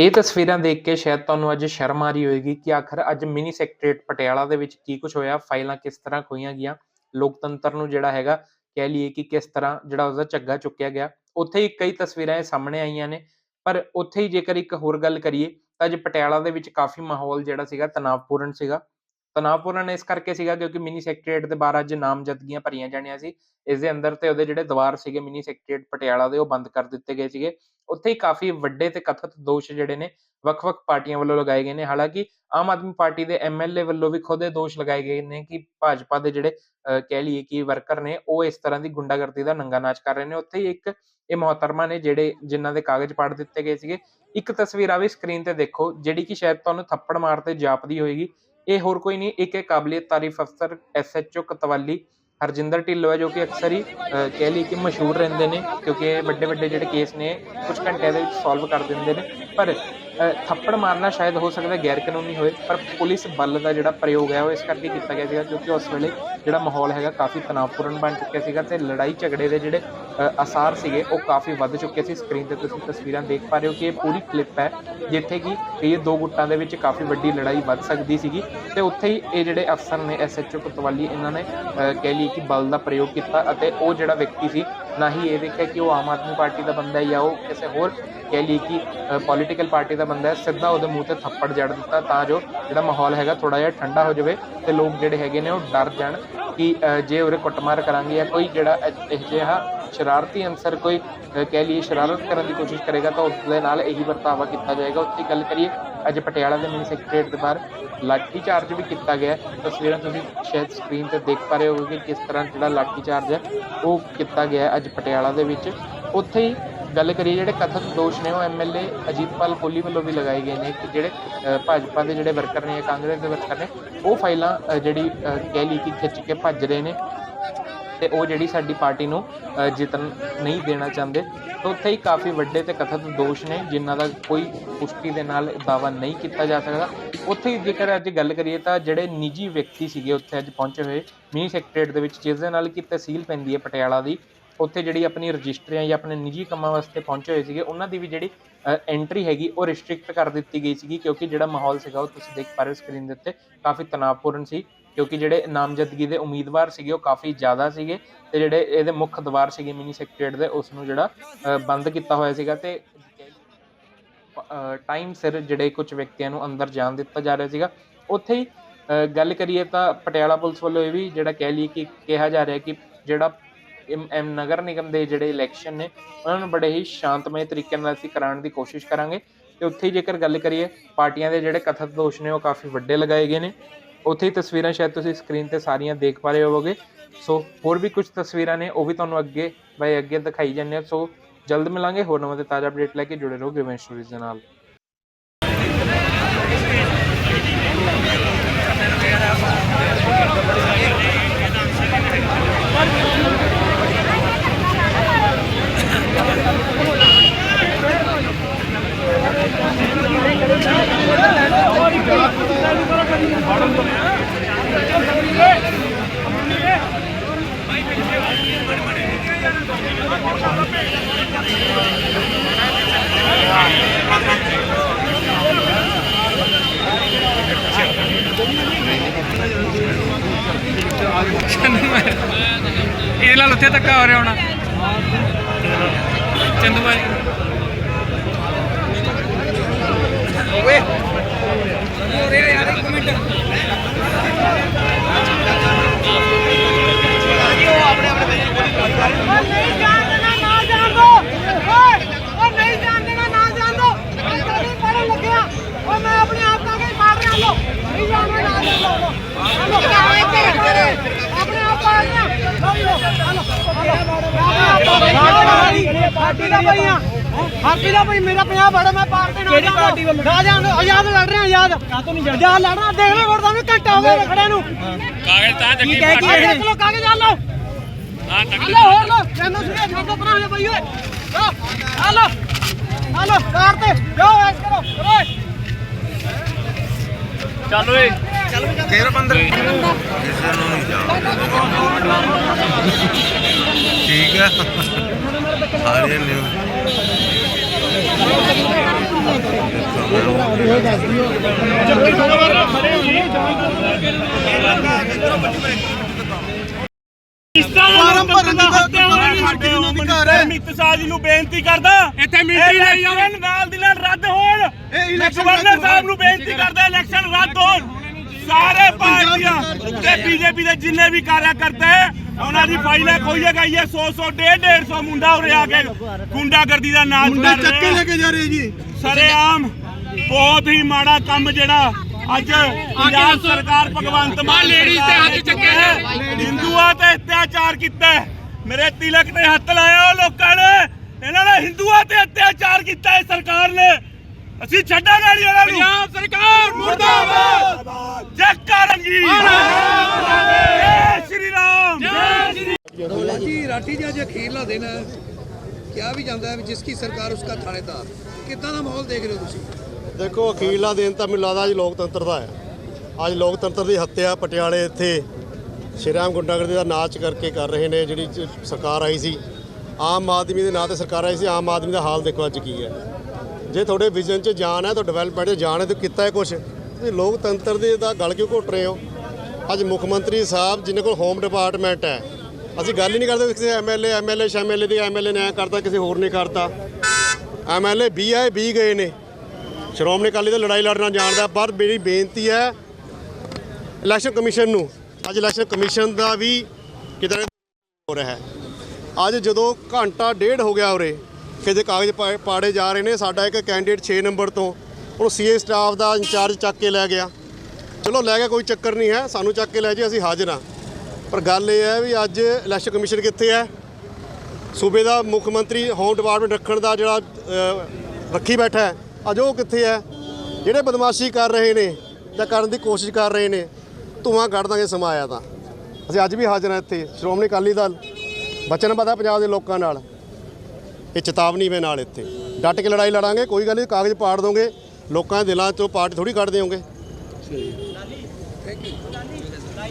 ਇਹ ਤਸਵੀਰਾਂ ਦੇਖ ਕੇ ਸ਼ਾਇਦ ਤੁਹਾਨੂੰ ਅੱਜ ਸ਼ਰਮ ਆ ਰਹੀ ਹੋਏਗੀ ਕਿ ਆਖਰ ਅੱਜ ਮਿਨੀ ਸੈਕਟਰੀਏਟ ਪਟਿਆਲਾ ਦੇ ਵਿੱਚ ਕੀ ਕੁਝ ਹੋਇਆ, ਫਾਈਲਾਂ ਕਿਸ ਤਰ੍ਹਾਂ ਖੋਈਆਂ ਗਈਆਂ, ਲੋਕਤੰਤਰ ਨੂੰ ਜਿਹੜਾ ਹੈਗਾ ਕਹਿ ਲਈਏ ਕਿ ਕਿਸ ਤਰ੍ਹਾਂ ਜਿਹੜਾ ਉਸਦਾ ਝੱਗਾ ਚੁੱਕਿਆ ਗਿਆ। ਉੱਥੇ ਹੀ ਕਈ ਤਸਵੀਰਾਂ ਇਹ ਸਾਹਮਣੇ ਆਈਆਂ ਨੇ, ਪਰ ਉੱਥੇ ਹੀ ਜੇਕਰ ਇੱਕ ਹੋਰ ਗੱਲ ਕਰੀਏ ਤਾਂ ਅੱਜ ਪਟਿਆਲਾ ਦੇ ਵਿੱਚ ਕਾਫੀ ਮਾਹੌਲ ਜਿਹੜਾ ਸੀਗਾ ਤਣਾਅਪੂਰਨ ਸੀਗਾ। ਤਣਾਅਪੂਰਨ ਇਸ ਕਰਕੇ ਸੀਗਾ ਕਿਉਂਕਿ ਮਿਨੀ ਸੈਕਟਰੀਏਟ ਦੇ ਬਾਹਰ ਅੱਜ ਨਾਮਜ਼ਦਗੀਆਂ ਭਰੀਆਂ ਜਾਣੀਆਂ ਸੀ। ਇਸ ਦੇ ਅੰਦਰ ਤੇ ਉਹਦੇ ਜਿਹੜੇ ਦੀਵਾਰ ਸੀਗੇ ਮਿਨੀ ਸੈਕਟਰੀਏਟ ਪਟਿਆਲਾ ਦੇ ਉਹ ਬੰਦ ਕਰ ਦਿੱਤੇ ਗਏ ਸੀਗੇ। ਉੱਥੇ ਹੀ ਕਾਫੀ ਵੱਡੇ ਤੇ ਕਥਿਤ ਦੋਸ਼ ਜਿਹੜੇ ਨੇ ਵੱਖ-ਵੱਖ ਪਾਰਟੀਆਂ ਵੱਲੋਂ ਲਗਾਏ ਗਏ ਨੇ। ਹਾਲਾਂਕਿ ਆਮ ਆਦਮੀ ਪਾਰਟੀ ਦੇ ਐਮਐਲਏ ਵੱਲੋਂ ਵੀ ਖੁਦ ਇਹ ਦੋਸ਼ ਲਗਾਏ ਗਏ ਨੇ ਕਿ ਭਾਜਪਾ ਦੇ ਜਿਹੜੇ ਕਹਿ ਲਈਏ ਕਿ ਵਰਕਰ ਨੇ ਉਹ ਇਸ ਤਰ੍ਹਾਂ ਦੀ ਗੁੰਡਾਗਰਦੀ ਦਾ ਨੰਗਾ ਨਾਚ ਕਰ ਰਹੇ ਨੇ। ਉੱਥੇ ਹੀ ਇੱਕ ਇਹ ਮੁਹੱਤਰਮਾ ਨੇ ਜਿਹੜੇ ਜਿਨ੍ਹਾਂ ਦੇ ਕਾਗਜ਼ ਪਾੜ ਦਿੱਤੇ ਗਏ ਸੀਗੇ, ਇੱਕ ਤਸਵੀਰ ਆ ਵੀ ਸਕਰੀਨ ਤੇ ਦੇਖੋ, ਜਿਹੜੀ ਕਿ ਸ਼ਾਇਦ ਤੁਹਾਨੂੰ ਥੱਪੜ ਮਾਰ ਤੇ ਜਾਪਦੀ ਹੋਏਗੀ। ਇਹ ਹੋਰ ਕੋਈ ਨਹੀਂ, ਇੱਕ ਇਹ ਕਾਬਲੀਅਤ ਤਾਰੀਫ ਅਫਸਰ ਐਸਐਚਓ ਕਤਵਾਲੀ ਹਰਜਿੰਦਰ ਢਿੱਲੋਂ ਹੈ, ਜੋ ਕਿ ਅਕਸਰ ਹੀ ਕਹਿ ਲਈ ਕਿ ਮਸ਼ਹੂਰ ਰਹਿੰਦੇ ਨੇ, ਕਿਉਂਕਿ ਇਹ ਵੱਡੇ ਵੱਡੇ ਜਿਹੜੇ ਕੇਸ ਨੇ ਕੁਝ ਘੰਟਿਆਂ ਦੇ ਵਿੱਚ ਸੋਲਵ ਕਰ ਦਿੰਦੇ ਨੇ। ਪਰ ਥੱਪੜ ਮਾਰਨਾ ਸ਼ਾਇਦ ਹੋ ਸਕਦਾ ਗੈਰ ਕਾਨੂੰਨੀ ਹੋਵੇ ਪਰ ਪੁਲਿਸ ਬਲ ਦਾ ਜਿਹੜਾ ਪ੍ਰਯੋਗ ਹੈ, ਉਹ ਇਸ ਕਰਕੇ ਕੀਤਾ ਗਿਆ ਸੀਗਾ, ਕਿਉਂਕਿ ਉਸ ਵੇਲੇ ਜਿਹੜਾ ਮਾਹੌਲ ਹੈਗਾ ਕਾਫੀ ਤਣਾਅਪੂਰਨ ਬਣ ਚੁੱਕਿਆ ਸੀਗਾ ਤੇ ਲੜਾਈ ਝਗੜੇ ਦੇ ਜਿਹੜੇ ਅ, ਆਸਾਰ ਸੀਗੇ ਉਹ ਕਾਫੀ ਵੱਧ ਚੁੱਕੇ ਸੀ। ਸਕਰੀਨ ਤੇ ਤੁਸੀਂ ਤਸਵੀਰਾਂ ਦੇਖ ਪਾ ਰਹੇ ਹੋ ਕਿ ਇਹ ਪੂਰੀ ਕਲਿੱਪ ਹੈ ਜਿੱਥੇ ਕਿ ਇਹ ਦੋ ਗੁੱਟਾਂ ਦੇ ਵਿੱਚ ਕਾਫੀ ਵੱਡੀ ਲੜਾਈ ਵੱਧ ਸਕਦੀ ਸੀਗੀ। ਤੇ ਉੱਥੇ ਹੀ ਇਹ ਜਿਹੜੇ ਅਫਸਰ ਨੇ ਐਸਐਚਓ ਕੋਤਵਾਲੀ ਇਹਨਾਂ ਨੇ ਕਹਿ ਲਈ ਕਿ ਬਲ ਦਾ ਪ੍ਰਯੋਗ ਕੀਤਾ ਅਤੇ ਉਹ ਜਿਹੜਾ ਵਿਅਕਤੀ ਸੀ ਨਾ ਹੀ ਇਹ ਦੇਖਿਆ ਕਿ ਉਹ ਆਮ ਆਦਮੀ ਪਾਰਟੀ ਦਾ ਬੰਦਾ ਹੈ ਜਾਂ ਉਹ ਕਿਸੇ ਹੋਰ ਕਹਿ ਲਈ ਕਿ ਪੋਲੀਟੀਕਲ ਪਾਰਟੀ ਦਾ ਬੰਦਾ ਹੈ, ਸਿੱਧਾ ਉਹਦੇ ਮੂੰਹ ਤੇ ਥੱਪੜ ਜੜ ਦਿੱਤਾ ਤਾਂ ਜੋ ਜਿਹੜਾ ਮਾਹੌਲ ਹੈਗਾ ਥੋੜਾ ਜਿਹਾ ਠੰਡਾ ਹੋ ਜਾਵੇ ਤੇ ਲੋਕ ਜਿਹੜੇ ਹੈਗੇ ਨੇ ਉਹ ਡਰ ਜਾਣ ਕਿ ਜੇ ਉਰੇ ਕੁੱਟਮਾਰ ਕਰਾਂਗੇ ਜਾਂ ਕੋਈ ਜਿਹੜਾ ਇਹ- ਜਿਹਾ ਸ਼ਰਾਰਤੀ ਅਨਸਰ ਕੋਈ ਕਹਿ ਲਈਏ ਸ਼ਰਾਰਤ ਕਰਨ ਦੀ ਕੋਸ਼ਿਸ਼ ਕਰੇਗਾ ਤਾਂ ਉਸ ਦੇ ਨਾਲ ਇਹੀ ਵਰਤਾਵਾ ਕੀਤਾ ਜਾਏਗਾ। ਉੱਥੇ ਗੱਲ ਕਰੀਏ ਅੱਜ ਪਟਿਆਲਾ ਦੇ ਮਿਨੀ ਸੈਕਟਰੀਏਟ ਦੇ ਬਾਹਰ ਲਾਠੀ ਚਾਰਜ ਵੀ ਕੀਤਾ ਗਿਆ ਤਸਵੀਰਾਂ ਤੁਸੀਂ ਸ਼ਾਇਦ ਸਕਰੀਨ ਤੇ ਦੇਖ ਪਾ ਰਹੇ ਹੋਗੇ ਕਿ ਕਿਸ ਤਰ੍ਹਾਂ ਜਿਹੜਾ ਲਾਠੀ ਚਾਰਜ ਹੈ, ਉਹ ਕੀਤਾ ਗਿਆ ਅੱਜ ਪਟਿਆਲਾ ਦੇ ਵਿੱਚ। ਉੱਥੇ ਹੀ ਗੱਲ ਕਰੀਏ ਜਿਹੜੇ ਕਥਿਤ ਦੋਸ਼ ਨੇ, ਉਹ ਐਮਐਲਏ ਅਜੀਤਪਾਲ ਕੋਹਲੀ ਵੱਲੋਂ ਵੀ ਲਗਾਏ ਗਏ ਨੇ ਕਿ ਜਿਹੜੇ ਭਾਜਪਾ ਦੇ ਜਿਹੜੇ ਵਰਕਰ ਨੇ ਜਾਂ ਕਾਂਗਰਸ ਦੇ ਵਰਕਰ ਨੇ, ਉਹ ਫਾਈਲਾਂ ਜਿਹੜੀ ਕਹਿ ਲਈ ਕਿ ਖਿੱਚ ਕੇ ਭੱਜ ਰਹੇ ਨੇ। ਤੇ ਉਹ ਜਿਹੜੀ ਸਾਡੀ ਪਾਰਟੀ ਨੂੰ ਜਿੱਤਣ ਨਹੀਂ ਦੇਣਾ ਚਾਹੁੰਦੇ। ਤਾਂ ਉੱਥੇ ਹੀ ਕਾਫੀ ਵੱਡੇ ਤੇ ਕਥਿਤ ਦੋਸ਼ ਨੇ, ਜਿਨ੍ਹਾਂ ਦਾ ਕੋਈ ਪੁਸ਼ਟੀ ਦੇ ਨਾਲ ਦਾਵਾ ਨਹੀਂ ਕੀਤਾ ਜਾ ਸਕਦਾ। ਉੱਥੇ ਹੀ ਜੇਕਰ ਅੱਜ ਗੱਲ ਕਰੀਏ ਤਾਂ ਜਿਹੜੇ ਨਿੱਜੀ ਵਿਅਕਤੀ ਸੀਗੇ ਉੱਥੇ ਅੱਜ ਪਹੁੰਚੇ ਹੋਏ ਮਿਨੀ ਸੈਕਟਰੀਏਟ ਦੇ ਵਿੱਚ, ਜਿਸ ਦੇ ਨਾਲ ਕਿ ਤਹਿਸੀਲ ਪੈਂਦੀ ਹੈ ਪਟਿਆਲਾ ਦੀ, ਉੱਥੇ ਜਿਹੜੀ ਆਪਣੀ ਰਜਿਸਟਰੀਆਂ ਜਾਂ ਆਪਣੇ ਨਿੱਜੀ ਕੰਮਾਂ ਵਾਸਤੇ ਪਹੁੰਚੇ ਹੋਏ ਸੀਗੇ, ਉਹਨਾਂ ਦੀ ਵੀ ਜਿਹੜੀ ਐਂਟਰੀ ਹੈਗੀ, ਉਹ ਰਿਸਟ੍ਰਿਕਟ ਕਰ ਦਿੱਤੀ ਗਈ ਸੀਗੀ, ਕਿਉਂਕਿ ਜਿਹੜਾ ਮਾਹੌਲ ਸੀਗਾ, ਉਹ ਤੁਸੀਂ ਦੇਖ ਪਾ ਰਹੇ ਹੋ ਸਕਰੀਨ ਦੇ ਉੱਤੇ, ਕਾਫੀ ਤਣਾਅਪੂਰਨ ਸੀ। ਕਿਉਂਕਿ ਜਿਹੜੇ ਨਾਮਜ਼ਦਗੀ ਦੇ ਉਮੀਦਵਾਰ ਸੀਗੇ, ਉਹ ਕਾਫੀ ਜ਼ਿਆਦਾ ਸੀਗੇ ਤੇ ਜਿਹੜੇ ਇਹਦੇ ਮੁੱਖ ਦਵਾਰ ਸੀਗੇ ਮਿਨੀ ਸੈਕਟਰੀਏਟ ਦੇ ਉਸ ਨੂੰ ਜਿਹੜਾ ਬੰਦ ਕੀਤਾ ਹੋਇਆ ਸੀਗਾ ਤੇ ਟਾਈਮ ਸਿਰ ਜਿਹੜੇ ਕੁਝ ਵਿਅਕਤੀਆਂ ਨੂੰ ਅੰਦਰ ਜਾਣ ਦਿੱਤਾ ਜਾ ਰਿਹਾ ਸੀਗਾ। ਉੱਥੇ ਹੀ ਗੱਲ ਕਰੀਏ ਤਾਂ ਪਟਿਆਲਾ ਪੁਲਿਸ ਵੱਲੋਂ ਇਹ ਵੀ ਜਿਹੜਾ ਕਹਿ ਲਈਏ ਕਿ ਕਿਹਾ ਜਾ ਰਿਹਾ ਕਿ ਜਿਹੜਾ ਐਮ ਐਮ ਨਗਰ ਨਿਗਮ ਦੇ ਜਿਹੜੇ ਇਲੈਕਸ਼ਨ ਨੇ, ਉਹਨਾਂ ਨੂੰ ਬੜੇ ਹੀ ਸ਼ਾਂਤਮਈ ਤਰੀਕੇ ਨਾਲ ਅਸੀਂ ਕਰਾਉਣ ਦੀ ਕੋਸ਼ਿਸ਼ ਕਰਾਂਗੇ। ਤੇ ਉੱਥੇ ਹੀ ਜੇਕਰ ਗੱਲ ਕਰੀਏ, ਪਾਰਟੀਆਂ ਦੇ ਜਿਹੜੇ ਕਥਿਤ ਦੋਸ਼ ਨੇ, ਉਹ ਕਾਫੀ ਵੱਡੇ ਲਗਾਏ ਗਏ ਨੇ। ਉੱਥੇ ਹੀ ਤਸਵੀਰਾਂ ਸ਼ਾਇਦ ਤੁਸੀਂ ਸਕਰੀਨ ਤੇ ਸਾਰੀਆਂ ਦੇਖ ਪਾ ਰਹੇ ਹੋਵੋਗੇ। ਸੋ ਹੋਰ ਵੀ ਕੁਝ ਤਸਵੀਰਾਂ ਨੇ, ਉਹ ਵੀ ਤੁਹਾਨੂੰ ਅੱਗੇ ਬਾਈ ਅੱਗੇ ਦਿਖਾਈ ਜਾਂਦੇ ਆ। ਸੋ ਜਲਦ ਮਿਲਾਂਗੇ, ਹੋਰ ਨਵਾਂ ਤੇ ਤਾਜ਼ਾ ਅਪਡੇਟ ਲੈ ਕੇ ਜੁੜੇ ਰਹੋ ਗਿਵਨ ਸਟੋਰੀਜ਼ ਦੇ ਨਾਲ। ਇਹਦੇ ਨਾਲ ਉੱਥੇ ਧੱਕਾ ਹੋ ਰਿਹਾ ਹੋਣਾ ਚੰਦੂ ਭਾਈ ਓਏ ਯਾਰ ਇੱਕ ਮਿੰਟ ਉਹ ਨਹੀਂ ਜਾਣ ਦੇਣਾ ਨਾ ਜਾਣ ਦੋ ਓਏ ਉਹ ਨਹੀਂ ਜਾਣ ਦੇਣਾ ਨਾ ਜਾਣ ਦੋ ਮੈਂ ਤਾਂ ਨਹੀਂ ਪੜਨ ਲੱਗਿਆ ਉਹ ਮੈਂ ਆਪਣੇ ਆਪ ਦਾ ਕੇ ਮਾਰ ਰਿਹਾ ਲੋ ਨਹੀਂ ਜਾਣ ਦੇਣਾ ਨਾ ਜਾਣ ਦੋ ਹਲੋ ਆਪਣੇ ਆਪ ਪੜ ਰਿਹਾ ਹਲੋ ਪਾਰਟੀ ਦਾ ਭਾਈ ਆ। ਹਾਕੀ ਦਾ ਭਾਈ ਮੇਰਾ 50 ਬੜਾ ਮੈਂ ਪਾਰਟੀ ਨਾਲ ਕਿਹੜੀ ਪਾਰਟੀ ਵੱਲੋਂ? ਨਾ ਜਾਣ ਆਜ਼ਾਦ ਲੜ ਰਿਹਾ ਆਜ਼ਾਦ। ਕਾਹਤੋਂ ਨਹੀਂ ਜਾਣ? ਆਜ਼ਾਦ ਲੜਨਾ ਦੇਖ ਲੈ ਵੋਟਾਂ ਨੂੰ ਘੰਟਾ ਹੋ ਗਿਆ ਖੜਿਆ ਨੂੰ। ਕਾਗਜ਼ ਤਾਂ ਜੱਗੀ ਕੀ ਕਹਿ ਕੇ ਚਲੋ ਕਾਗਜ਼ ਆ ਲਓ। ਹਾਂ ਹਲੋ ਹੋਰ ਲੋ ਤੈਨੂੰ ਸੁਣਿਆ ਛੱਡ ਪਰਾਂ ਹੋ ਜਾ ਬਈ ਓਏ। ਲਓ ਹਲੋ ਹਲੋ ਕਾਰ ਤੇ ਜਾਓ ਐਸ ਕਰੋ ਚਲੋ ਓਏ। ਚੱਲ ਓਏ। ਕਿਸੇ ਨੂੰ ਨਹੀਂ ਜਾ ਠੀਕ ਹੈ। ਸਾਰਿਆਂ ਨੇ। ਫਾਰਮ ਭਰਨ ਦੀ ਹੱਤਿਆ ਹੋਣੀ ਸਾਡੇ ਮਿੱਤ ਸਾਜੀ ਨੂੰ ਬੇਨਤੀ ਕਰਦਾ। ਇੱਥੇ ਮੀਟਿੰਗ ਲਈ ਜਾਓ ਨਾਲ ਦੀ ਨਾਲ ਰੱਦ ਹੋਣ। ਗਵਰਨਰ ਸਾਹਿਬ ਨੂੰ ਬੇਨਤੀ ਕਰਦਾ ਸਾਰੇ ਪਾਰਟੀਆਂ ਤੇ ਬੀਜੇਪੀ ਦੇ ਜਿੰਨੇ ਵੀ ਕਾਰਿਆਕਰਤਾ ਹੈ ਉਹਨਾਂ ਦੀ ਫਾਈਲਾਂ ਖੋਈਏ ਗਈ ਹੈ। 100 100 150 150 ਮੁੰਡਾ ਉਰੇ ਆ ਕੇ ਗੁੰਡਾਗਰਦੀ ਦਾ ਨਾਚ ਕਰ ਚੱਕੇ ਲੈ ਕੇ ਜਾ ਰਹੇ ਜੀ। ਸਰੇਆਮ ਬਹੁਤ ਹੀ ਮਾੜਾ ਕੰਮ ਜਿਹੜਾ ਅੱਜ ਪੰਜਾਬ ਸਰਕਾਰ ਭਗਵੰਤ ਮਾਨ ਲੇਡੀਜ਼ ਤੇ ਹੱਥ ਚੱਕੇ ਹੈ ਹਿੰਦੂਆਂ ਤੇ ਅਤਿਆਚਾਰ ਕੀਤਾ। ਮੇਰੇ ਤਿਲਕ ਤੇ ਹੱਥ ਲਾਇਆ ਉਹ ਲੋਕਾਂ ਨੇ। ਇਹਨਾਂ ਨੇ ਹਿੰਦੂਆਂ ਤੇ ਅਤਿਆਚਾਰ ਕੀਤਾ ਹੈ ਸਰਕਾਰ ਨੇ। ਅਸੀਂ ਛੱਡਾਂਗੇ ਨਹੀਂ ਇਹਨਾਂ ਨੂੰ। ਪੰਜਾਬ ਸਰਕਾਰ ਮੁਰਦਾਬਾਦ। ਜੈ ਕਰਨਗੀ ਜੈ ਸ਼੍ਰੀ ਰਾਮ। ਜੈ ਜੀ ਰਾਠੀ ਜੀ ਅੱਜ ਅਖੀਰਲਾ ਦਿਨ ਹੈ। ਕਿਹਾ ਵੀ ਜਾਂਦਾ ਹੈ ਵੀ ਜਿਸ ਕੀ ਸਰਕਾਰ ਉਸਕਾ ਥਾਣੇਦਾਰ। ਕਿੱਦਾਂ ਦਾ ਮਾਹੌਲ ਦੇਖ ਰਹੇ ਹੋ ਤੁਸੀਂ? ਦੇਖੋ ਅਖੀਰਲਾ ਦਿਨ ਤਾਂ ਮੈਨੂੰ ਲੱਗਦਾ ਅੱਜ ਲੋਕਤੰਤਰ ਦਾ ਹੈ। ਅੱਜ ਲੋਕਤੰਤਰ ਦੀ ਹੱਤਿਆ ਪਟਿਆਲੇ ਇੱਥੇ ਸ਼੍ਰੀਰਾਮ ਗੁੰਡਾਗਰਦੀ ਦਾ ਨਾਚ ਕਰਕੇ ਕਰ ਰਹੇ ਨੇ ਜਿਹੜੀ ਸਰਕਾਰ ਆਈ ਸੀ। ਆਮ ਆਦਮੀ ਦੇ ਨਾਂ ਤੇ ਸਰਕਾਰ ਆਈ ਸੀ। ਆਮ ਆਦਮੀ ਦਾ ਹਾਲ ਦੇਖੋ ਅੱਜ ਕੀ ਹੈ। ਜੇ ਤੁਹਾਡੇ ਵਿਜ਼ਨ 'ਚ ਜਾਨ ਹੈ ਤਾਂ ਡਿਵੈਲਪਮੈਂਟ 'ਚ ਜਾਨ ਹੈ ਤਾਂ ਕੀਤਾ ਹੈ ਕੁਝ ਤੁਸੀਂ ਲੋਕਤੰਤਰ ਦੇ ਦਾ ਗੱਲ ਕਿਉਂ ਘੁੱਟ ਰਹੇ ਹੋ? ਅੱਜ ਮੁੱਖ ਮੰਤਰੀ ਸਾਹਿਬ ਜਿਨ੍ਹਾਂ ਕੋਲ ਹੋਮ ਡਿਪਾਰਟਮੈਂਟ ਹੈ, ਅਸੀਂ ਗੱਲ ਹੀ ਨਹੀਂ ਕਰਦੇ ਵੀ ਕਿਸੇ ਐਮਐਲਏ ਐਮਐਲਏ ਸ਼ੈਮਐਲਏ ਦੀ ਐਮਐਲਏ ਨੇ ਐਂ ਕਰਤਾ, ਕਿਸੇ ਹੋਰ ਨੇ ਕਰਤਾ। ਐਮਐਲਏ 20 ਆਏ 20 ਗਏ ਨੇ। ਸ਼੍ਰੋਮਣੀ ਅਕਾਲੀ ਦਲ ਲੜਾਈ ਲੜਨਾ ਜਾਣਦਾ, ਪਰ ਮੇਰੀ ਬੇਨਤੀ ਹੈ ਇਲੈਕਸ਼ਨ ਕਮਿਸ਼ਨ ਨੂੰ, ਅੱਜ ਇਲੈਕਸ਼ਨ ਕਮਿਸ਼ਨ ਦਾ ਵੀ ਕਿਤੇ ਨਾ ਹੋ ਰਿਹਾ ਹੈ। ਅੱਜ ਜਦੋਂ ਘੰਟਾ ਡੇਢ ਹੋ ਗਿਆ ਉਰੇ ਕਿਤੇ ਕਾਗਜ਼ ਪਾ- ਪਾੜੇ ਜਾ ਰਹੇ ਨੇ, ਸਾਡਾ ਇੱਕ ਕੈਂਡੀਡੇਟ 6 ਨੰਬਰ ਤੋਂ ਉਹਨੂੰ ਸੀਏ ਸਟਾਫ ਦਾ ਇੰਚਾਰਜ ਚੱਕ ਕੇ ਲੈ ਗਿਆ। ਚਲੋ, ਲੈ ਗਿਆ, ਕੋਈ ਚੱਕਰ ਨਹੀਂ ਹੈ, ਸਾਨੂੰ ਚੱਕ ਕੇ ਲੈ ਜੇ ਅਸੀਂ ਹਾਜ਼ਰ ਹਾਂ। ਪਰ ਗੱਲ ਇਹ ਹੈ ਵੀ ਅੱਜ ਇਲੈਕਸ਼ਨ ਕਮਿਸ਼ਨ ਕਿੱਥੇ ਹੈ? ਸੂਬੇ ਦਾ ਮੁੱਖ ਮੰਤਰੀ ਹੋਮ ਡਿਪਾਰਟਮੈਂਟ ਰੱਖਣ ਦਾ ਜਿਹੜਾ ਰੱਖੀ ਬੈਠਾ ਹੈ, ਅੱਜ ਉਹ ਕਿੱਥੇ ਹੈ? ਜਿਹੜੇ ਬਦਮਾਸ਼ੀ ਕਰ ਰਹੇ ਨੇ ਜਾਂ ਕਰਨ ਦੀ ਕੋਸ਼ਿਸ਼ ਕਰ ਰਹੇ ਨੇ, ਧੂਆਂ ਕੱਢ ਦਾਂਗੇ, ਸਮਾਂ ਆਇਆ ਤਾਂ। ਅਸੀਂ ਅੱਜ ਵੀ ਹਾਜ਼ਰ ਹਾਂ ਇੱਥੇ, ਸ਼੍ਰੋਮਣੀ ਅਕਾਲੀ ਦਲ ਬਚਨਬੱਧ ਹੈ ਪੰਜਾਬ ਦੇ ਲੋਕਾਂ ਨਾਲ। ਇਹ ਚੇਤਾਵਨੀ ਦੇ ਨਾਲ ਇੱਥੇ। ਡਟ ਕੇ ਲੜਾਈ ਲੜਾਂਗੇ, ਕੋਈ ਗੱਲ ਨਹੀਂ, ਕਾਗਜ਼ ਪਾੜ ਦੋਗੇ, ਲੋਕਾਂ ਦੇ ਦਿਲਾਂ ਚੋਂ ਪਾਰਟੀ ਥੋੜੀ ਕੱਢ ਦਿਓਗੇ